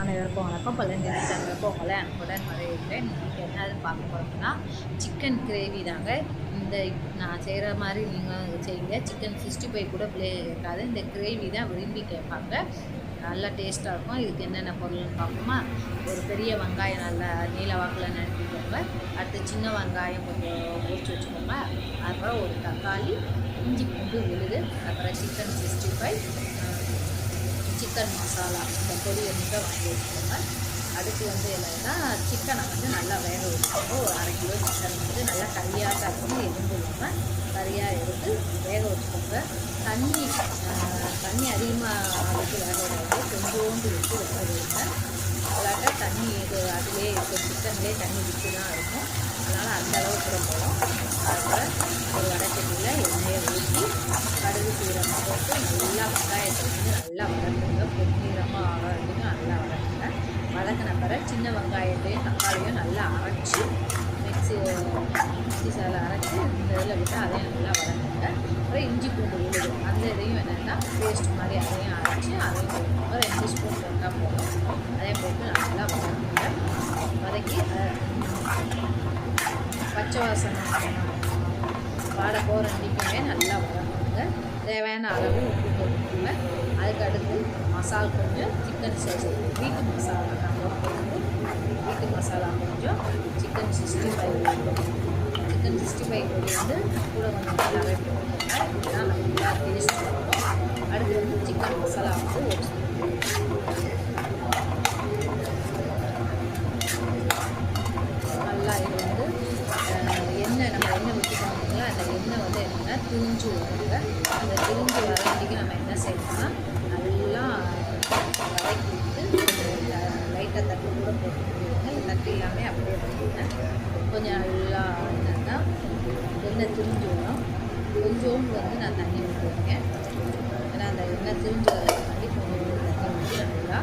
அனைவருக்கும் வணக்கம். பல்லன் சேனலுக்கும் உங்களை அன்புடன் வரவேற்கிறேன். இன்றைக்கி என்னது பார்க்க போகிறோம்னா சிக்கன் கிரேவி தாங்க. இந்த நான் செய்கிற மாதிரி நீங்கள் செய்யுங்க. சிக்கன் சிக்ஸ்டி ஃபைவ் கூட பிளே கேட்காது. இந்த கிரேவி தான் விரும்பி கேட்பாங்க. நல்லா டேஸ்ட்டாக இருக்கும். இதுக்கு என்னென்ன பொருள்னு பார்ப்போமா? ஒரு பெரிய வெங்காயம் நல்லா நீல வாக்கில் நறுக்கிக்கோங்க. அடுத்து சின்ன வெங்காயம் கொஞ்சம் பொறிச்சு வச்சுக்கோங்க. அப்புறம் ஒரு தக்காளி இஞ்சி பூண்டு விழுது அப்புறம் chicken sixty five chicken masala இந்த பொடியை மட்டும் வாங்கி வச்சுக்கோங்க அடுத்து வந்து என்னன்னா சிக்கனை வந்து நல்லா வேக வச்சுக்கோங்க ஒரு அரை கிலோ சிக்கன் வந்து நல்லா கறியாக இருக்கணும் எதுவும் இல்லாமல் கறியாக எடுத்து வேக வச்சுக்கோங்க. தண்ணி தண்ணி அதிகமாக வச்சு வேக விடாது கொஞ்சோண்டு விட்டு வேக விடுங்க இல்லாட்டா தண்ணி இது அதிலே இருக்க சிக்கன்லேயே தண்ணி விட்டு தான் இருக்கும். அதனால் அந்த அளவுக்கு கூட அதில் ஒரு வடச்சட்டியில் எண்ணெயை ஊற்றி கடுகு சீரகம் போட்டு நல்லா வெங்காயத்தை வந்து நல்லா வளர்ந்து பொன்னிறமாக ஆகிறதுக்கு நல்லா வதக்குங்க வதக்கின பிறகு சின்ன வெங்காயத்தையும் தக்காளியும் நல்லா அரைச்சி மிக்ஸி மிக்ஸி சால அரைச்சி இந்த இதில் விட்டு அதையும் நல்லா வதக்குங்க அப்புறம் இஞ்சி பூண்டு விழுது அந்த இதையும் என்னென்னா பேஸ்ட் மாதிரி அதையும் அரைச்சி அதையும் போட்டுக்கோங்க. ரெண்டு ஸ்பூன் போட்டால் போதும் அதையும் போட்டு நல்லா வதக்குங்க. வதக்கி பச்சை வாசனை வாடை போகிற அன்றைக்குமே நல்லா வதக்குங்க. தேவையான அளவு உப்பு போட்டுக்கோங்க. அதுக்கு அடுத்து மசால் கொஞ்சம் சிக்கன் சைஸ் வீட்டு மசாலா நாங்கள் வீட்டு மசாலா கொஞ்சம் chicken sixty five chicken sixty five வந்து கூட கொஞ்சம் நல்லாவே போட்டுக்கோங்க நல்லா டேஸ்ட் இருக்கும் அடுத்து வந்து சிக்கன் மசாலா வந்து ஒரு நல்லா இது வந்து எண்ணெய் நம்ம எண்ணெய் ஊற்றிட்டோம் அந்த எண்ணெய் வந்து என்னென்னா திரிஞ்சு விடுங்க அந்த திரிஞ்சு வர வரைக்கும் நம்ம என்ன செய்யணும்னா நல்லா வதக்கி விட்டு லைட்டாக தட்டு கூட போட்டுக்கிடுங்க தட்டு எல்லாமே அப்படியே வந்துடுங்க கொஞ்சம் நல்லா என்னென்னா எண்ணெய் திரிஞ்சு வரும் கொஞ்சோண்டு வந்து நான் தண்ணி ஊற்றுவேங்க ஏன்னா அந்த எண்ணெய் திரிஞ்சு வரதுக்காண்டி கொஞ்சோண்டு தண்ணி ஊற்றி நல்லா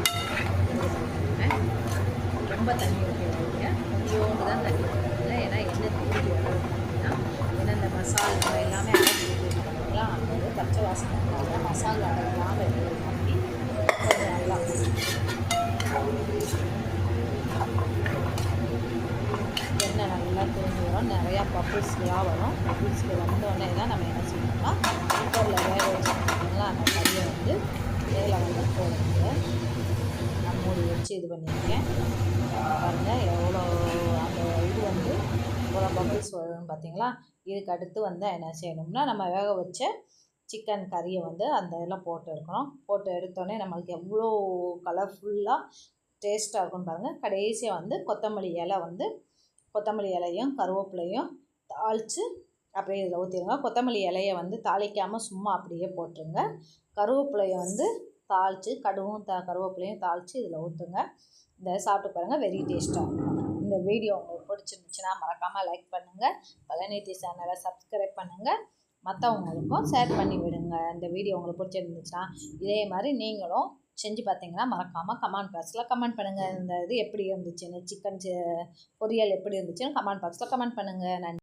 இது பண்ணிக்கோங்க ரொம்ப தண்ணி ஊற்றிடுவீங்க கொஞ்சோண்டு தான் தண்ணி ஊற்றுவீங்க ஏன்னா எண்ணெய் தூக்கி வரும் அப்படின்னா ஏன்னா இந்த மசாலா எல்லாமே அரைச்சி ஊற்றிருக்காங்களா அந்த இது பச்சை வாசனை இல்லாமல் மசாலா இல்லாமல் பண்ணி கொஞ்சம் நல்லா எண்ணெய் நல்லா தெரிஞ்சு வரும். நிறையா பப்புள்ஸ்லாம் வரும். பப்புள்ஸில் வந்தோடனே தான் நம்ம என்ன செய்யணும்னா குக்கரில் வேக வச்சுருக்கோங்களா அந்த கறியை வந்து மேலே வந்து போடுங்க நான் மூடி வச்சு இது பண்ணியிருக்கேன். பாருங்கள் எவ்வளோ அந்த இது வந்து எவ்வளோ பப்புள்ஸ் வரும்னு பார்த்தீங்களா? இதுக்கு அடுத்து வந்து என்ன செய்யணும்னா நம்ம வேக வச்ச சிக்கன் கறியை வந்து அந்த இதெல்லாம் போட்டு எடுக்கணும். போட்டு எடுத்தோடனே நம்மளுக்கு எவ்வளோ கலர்ஃபுல்லாக டேஸ்ட்டாக இருக்கும்னு பாருங்கள் கடைசியாக வந்து கொத்தமல்லி இலை வந்து கொத்தமல்லி இலையும் கருவேப்பிலையும் தாளித்து அப்படியே இதில் ஊற்றிடுங்க கொத்தமல்லி இலையை வந்து தாளிக்காமல் சும்மா அப்படியே போட்டுருங்க. கருவேப்பிலையை வந்து தாளித்து கடுவும் த கருவேப்பிலையும் தாளித்து இதில் ஊற்றுங்க இந்த சாப்பிட்டு பாருங்கள் வெரி டேஸ்ட்டாக இருக்கும். இந்த வீடியோ உங்களுக்கு பிடிச்சிருந்துச்சுன்னா மறக்காமல் லைக் பண்ணுங்கள் பழனிதி சேனலை சப்ஸ்கிரைப் பண்ணுங்கள் மற்றவங்களுக்கும் ஷேர் பண்ணி விடுங்க. இந்த வீடியோ உங்களுக்கு பிடிச்சிருந்துச்சுன்னா இதே மாதிரி நீங்களும் செஞ்சு பார்த்தீங்கன்னா மறக்காமல் கமெண்ட் பாக்ஸில் கமெண்ட் பண்ணுங்கள் இந்த இது எப்படி இருந்துச்சுன்னு சிக்கன் பொரியல் எப்படி இருந்துச்சுன்னு கமெண்ட் பாக்ஸில் கமெண்ட் பண்ணுங்கள் நன்றி.